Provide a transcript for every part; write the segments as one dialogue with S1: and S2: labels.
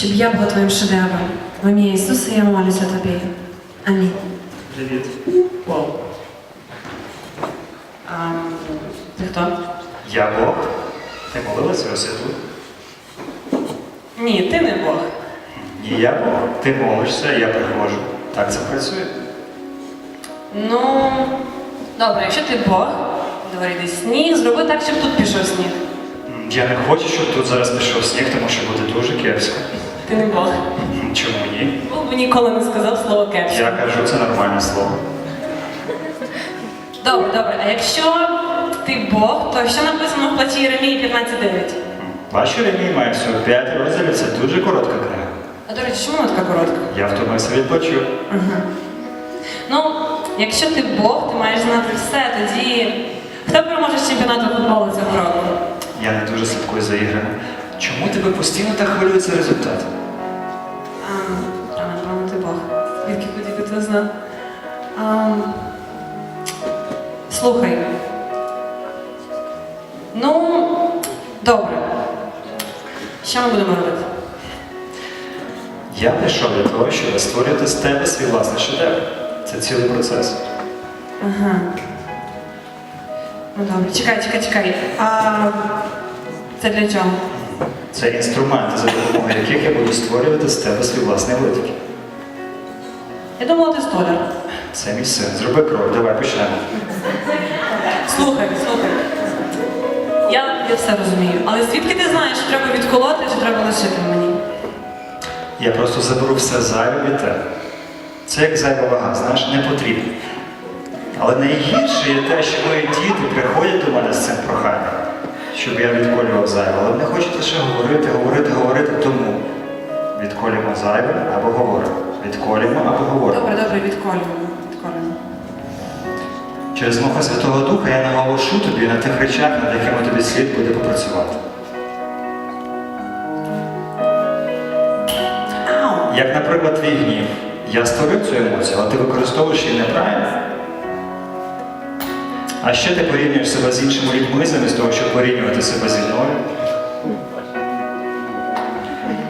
S1: щоб я була твоїм шедевром. В ім'я Ісуса я молюся тобі. Амінь.
S2: Привіт. Вау.
S1: А, ти хто?
S2: Я Бог. Ти молилася тут?
S1: Ні, ти не Бог.
S2: Ні, я Бог. Ти молишся, я приходжу. Так це працює.
S1: Ну, добре, якщо ти Бог, йди сніг, зроби так, щоб тут пішов сніг.
S2: Я не хочу, щоб тут зараз пішов сніг, тому що буде дуже кепсько.
S1: Ти не Бог.
S2: Чому ні?
S1: Бог би ніколи не сказав слово кепс.
S2: Я кажу, це нормальне слово.
S1: Добре, добре. А якщо ти Бог, то що написано в платі Єремії 15.9?
S2: М, Бачу, має всього 5 розділів, це дуже коротка книга.
S1: А до речі, чому вона така коротка?
S2: Я втомився відпочив.
S1: Ну, якщо ти Бог, ти маєш знати все, тоді хто переможе з чемпіонату футболу цього року?
S2: Я не дуже слідкую за іграми. Чому тебе постійно так хвилюється результат?
S1: А, а напевно, ти Бог. Звідки хотів ти знав? А, слухай. Ну, добре. Що ми будемо робити?
S2: Я прийшов для того, щоб створювати з тебе свій власний шедевр. Це цілий процес.
S1: Ага. Ну добре, чекай, чекай, чекай. А це для чого?
S2: Це інструменти, за допомогою яких я буду створювати з тебе свій власний витік.
S1: Я думала, ти столяр.
S2: Це мій син. Зроби крок, давай почнемо.
S1: Слухай, слухай. Я, я все розумію. Але звідки ти знаєш, що треба відколоти, чи треба лишити мені?
S2: Я просто заберу все зайве від тебе. Це як зайва вага, знаєш, не потрібно. Але найгірше є те, що мої діти приходять до мене з цим проханням, щоб я відколював зайве. Але вони хочуть лише говорити, говорити, говорити, тому відколюємо зайве або говоримо. Відколюємо або говоримо.
S1: Добре, добре, відколюємо. Відколюємо.
S2: Через мого Святого Духа я наголошу тобі на тих речах, над якими тобі слід буде попрацювати. Як, наприклад, твій гнів. Я створив цю емоцію, але ти використовуєш її неправильно. А ще ти порівнюєш себе з іншими людьми, замість того, щоб порівнювати себе зі мною.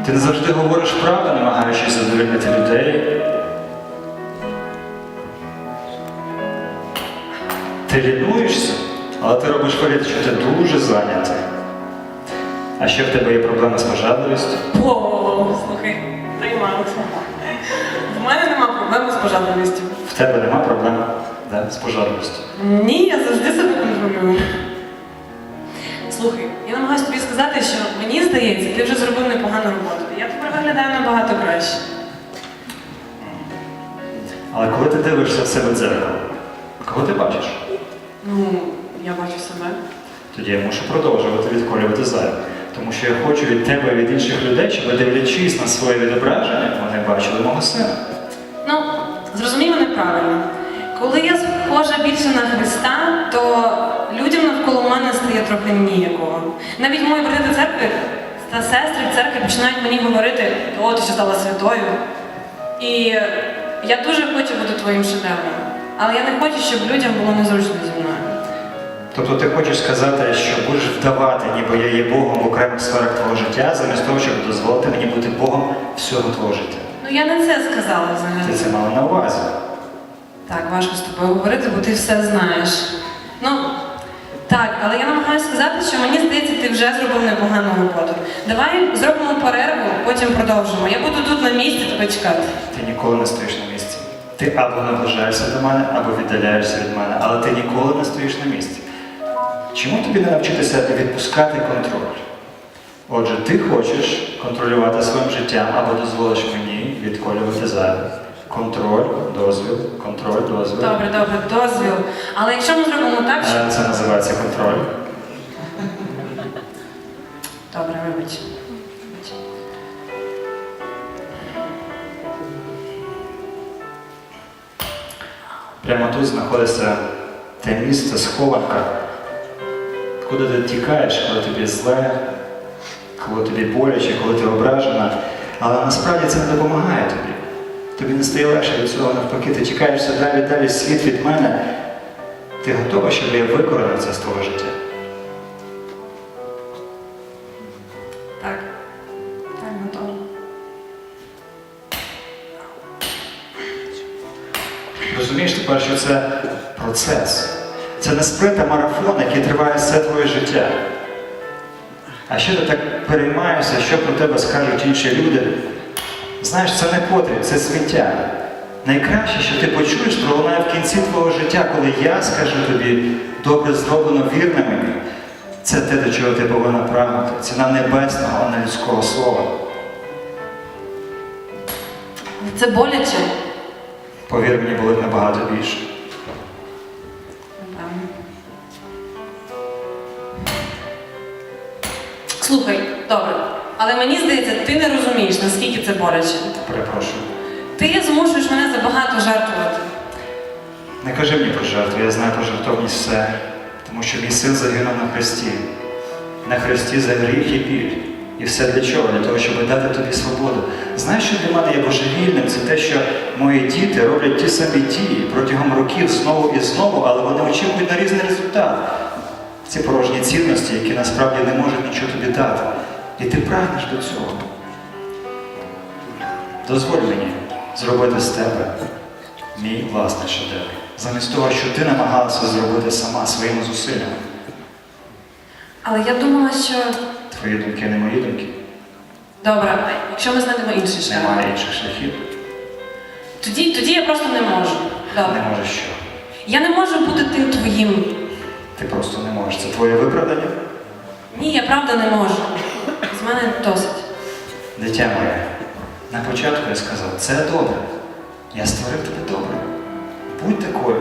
S2: Ти не завжди говориш правду, намагаючись задовольнити людей. Ти лінуєшся, але ти робиш вигляд, що ти дуже зайнятий. А ще в тебе є проблема з пожадливістю.
S1: О, слухай, тайм-аут. В мене нема проблеми з пожадливістю.
S2: В тебе нема проблем да, з пожарністю.
S1: Ні, я завжди себе контролюю. Слухай, я намагаюся тобі сказати, що мені здається, ти вже зробив непогану роботу. Я тепер виглядаю набагато краще.
S2: Але коли ти дивишся в себе в дзеркало, кого ти бачиш?
S1: Ну, я бачу себе.
S2: Тоді я мушу продовжувати відколювати зайве. Тому що я хочу від тебе і від інших людей, щоб дивлячись на своє відображення, вони бачили мого сина.
S1: Ну, зрозумій мене правильно. Коли я схожа більше на Христа, то людям навколо мене стає трохи ніякого. Навіть мої брати церкви та сестри в церкві починають мені говорити, о, ти що стала святою. І я дуже хочу бути твоїм шедевром. Але я не хочу, щоб людям було незручно зі мною.
S2: Тобто ти хочеш сказати, що будеш вдавати, ніби я є Богом в окремих сферах твого життя, замість того, щоб дозволити мені бути Богом всього твого життя.
S1: Ну я не це сказала
S2: Ти це мала на увазі.
S1: Так, важко з тобою говорити, бо ти все знаєш. Ну, так, але я намагаюся сказати, що мені здається, ти вже зробив непогану роботу. Давай зробимо перерву, потім продовжимо. Я буду тут на місці тебе чекати.
S2: Ти ніколи не стоїш на місці. Ти або наближаєшся до мене, або віддаляєшся від мене, але ти ніколи не стоїш на місці. Чому тобі не навчитися відпускати контроль? Отже, ти хочеш контролювати своїм життям або дозволиш мені відколювати зайве. Контроль, дозвіл, контроль, дозвіл.
S1: Добре, добре, дозвіл. Але якщо ми зробимо так, що.
S2: Е, Це називається контроль.
S1: Добре, вибач. Вибач.
S2: Прямо тут знаходиться те місце, схованка, куди ти тікаєш, коли тобі зле, коли тобі боляче, коли ти ображена. Але насправді це не допомагає тобі. Тобі не стає легше від цього навпаки, ти чекаєшся далі, далі світ від мене. Ти готова, щоб я викоренив це з твого життя?
S1: Так. Так, готова.
S2: Розумієш тепер, що це процес. Це не спринт, марафон, який триває все твоє життя. А що ти так переймаєшся, що про тебе скажуть інші люди? Знаєш, це не потріб, це сміття. Найкраще, що ти почуєш, пролунає в кінці твого життя, коли я скажу тобі, добре зроблено, вірне мені. Це те, до чого ти повинна прагнути. Ціна небесного, а не людського слова.
S1: Це боляче.
S2: Повір мені, було б набагато більше.
S1: Напевно. Слухай, добре, але мені здається, ти не розумієш, наскільки це боляче.
S2: Перепрошую.
S1: Ти змушуєш мене забагато жартувати.
S2: Не кажи мені про жертву, я знаю про жертовність все, тому що мій син загинув на хресті. На хресті за гріх і біль. І все для чого? Для того, щоб дати тобі свободу. Знаєш, що для мене є божевільним? Це те, що мої діти роблять ті самі дії протягом років знову і знову, але вони очікують на різний результат. Ці порожні цінності, які насправді не можуть нічого тобі дати. І ти прагнеш до цього. Дозволь мені зробити з тебе мій власний шедевр. Замість того, що ти намагалася зробити сама своїми зусиллями.
S1: Але я думала, що.
S2: Твої думки не мої думки.
S1: Добре, якщо ми знайдемо інший шлях.
S2: Немає інших шляхів.
S1: Тоді, тоді я просто не можу. Добре.
S2: Не можеш що.
S1: Я не можу бути тим твоїм.
S2: Ти просто не можеш. Це твоє виправдання?
S1: Ні, я правда не можу. З мене досить.
S2: Дитя моє, на початку я сказав, це добре. Я створив тебе добре. Будь такою.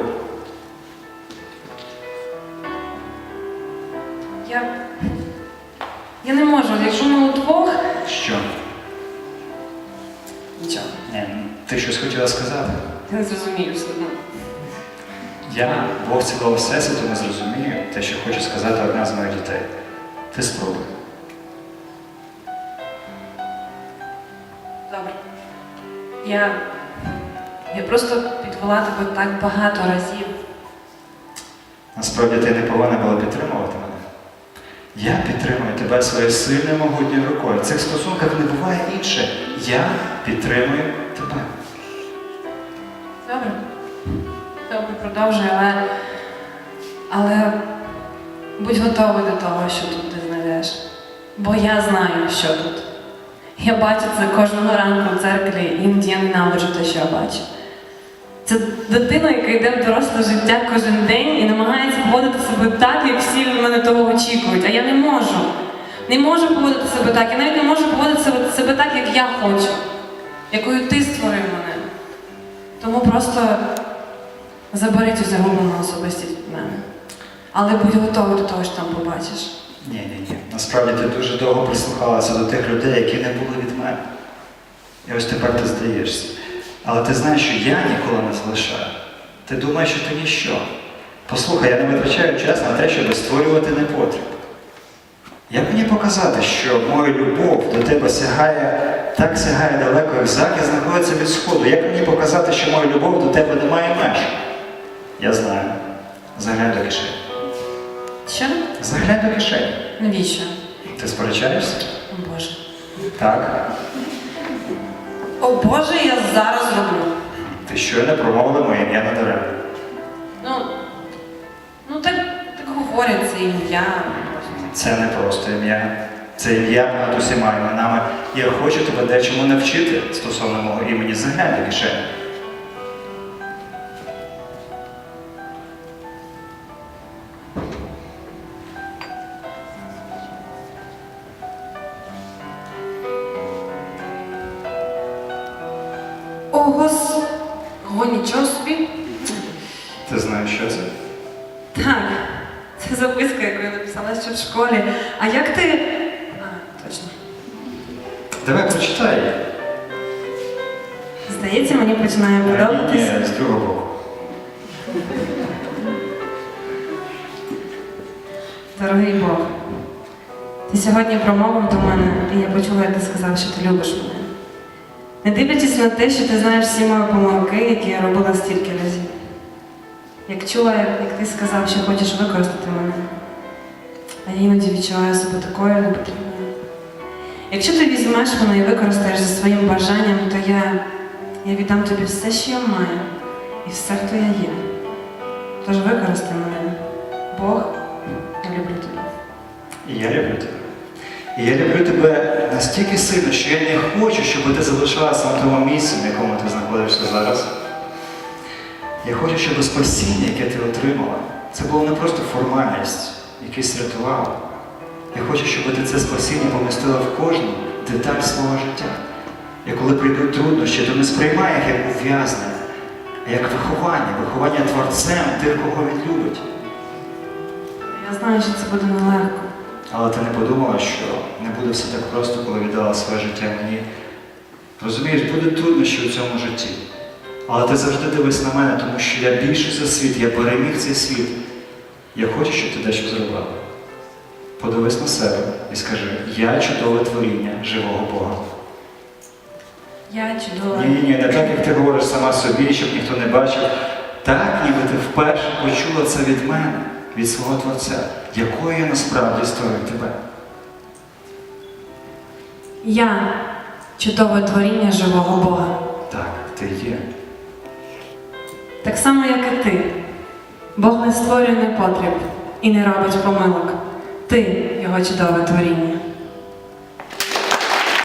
S1: Я. Я не можу, якщо ми удвох.
S2: Що?
S1: Нічого.
S2: Ні, ну, ти щось хотіла сказати?
S1: Ти не зрозумієш все одно.
S2: Я, Бог цілого всесвіту, не зрозумію те, що хоче сказати одна з моїх дітей. Ти спробуй.
S1: Я. Я просто підвела тебе так багато разів.
S2: Насправді ти не повинна була підтримувати мене. Я підтримую тебе своєю сильною могутньою рукою. В цих стосунках не буває інше. Я підтримую тебе.
S1: Добре. Добре, продовжуй, але. Але будь готовий до того, що тут ти знайдеш. Бо я знаю, що тут. Я бачу це кожного ранку в церкві, іноді я ненавиджу те, що я бачу. Це дитина, яка йде в доросле життя кожен день і намагається поводити себе так, як всі від мене того очікують. А я не можу. Не можу поводити себе так. Я навіть не можу поводити себе, так, як я хочу, якою ти створив мене. Тому просто забери цю загублену особистість від мене. Але будь готовий до того, що там побачиш.
S2: Ні, ні, ні. Насправді ти дуже довго прислухалася до тих людей, які не були від мене. І ось тепер ти здаєшся. Але ти знаєш, що я ніколи не залишаю. Ти думаєш, що ти ніщо. Послухай, я не витрачаю час на те, щоб створювати непотріб. Як мені показати, що моя любов до тебе сягає, так сягає далеко, як захід знаходиться від сходу? Як мені показати, що моя любов до тебе не має меж? Я знаю. Заглянь до кишені.
S1: Що?
S2: Заглянь до кишені.
S1: Навіщо?
S2: Ти сперечаєшся?
S1: О Боже.
S2: Так.
S1: О Боже, я зараз зроблю.
S2: Ти щойно промовила моє ім'я на дерев.
S1: Ну, ну так, так говорять це ім'я.
S2: Це не просто ім'я. Це ім'я понад усіма іменами. Я хочу тебе дечому навчити стосовно мого імені. Заглянь до кишені. Що це?
S1: Так, це записка, яку я написала ще в школі. А як ти. А, точно.
S2: Давай прочитай.
S1: Здається, мені починає подобатися.
S2: ні, з другого боку.
S1: Дорогий Бог, ти сьогодні промовив до мене, і я почула, як ти сказав, що ти любиш мене. Не дивлячись на те, що ти знаєш всі мої помилки, які я робила стільки разів. Як чула, як, ти сказав, що хочеш використати мене, а я іноді відчуваю себе такою непотрібною. Якщо ти візьмеш мене і використаєш за своїм бажанням, то я, я віддам тобі все, що я маю, і все, хто я є. Тож використай мене. Бог, я люблю тебе.
S2: І я люблю тебе. І я люблю тебе настільки сильно, що я не хочу, щоб ти залишалася на тому місці, на якому ти знаходишся зараз. Я хочу, щоб спасіння, яке ти отримала, це було не просто формальність, якийсь ритуал. Я хочу, щоб ти це спасіння помістила в кожну деталь свого життя. І коли прийдуть труднощі, то не сприймай їх як ув'язнення, а як виховання, виховання творцем тих, кого він любить.
S1: Я знаю, що це буде нелегко.
S2: Але ти не подумала, що не буде все так просто, коли віддала своє життя мені. Розумієш, буде труднощі у цьому житті. Але ти завжди дивись на мене, тому що я більший за світ, я переміг цей світ. Я хочу, щоб ти дещо зробила. Подивись на себе і скажи, я чудове творіння живого Бога.
S1: Я чудова.
S2: Ні, ні, ні, не так, як ти говориш сама собі, щоб ніхто не бачив. Так, ніби ти вперше почула це від мене, від свого Творця, якою я насправді створив тебе.
S1: Я чудове творіння живого Бога.
S2: Так, ти є.
S1: Так само, як і ти. Бог не створює непотріб і не робить помилок. Ти його чудове творіння.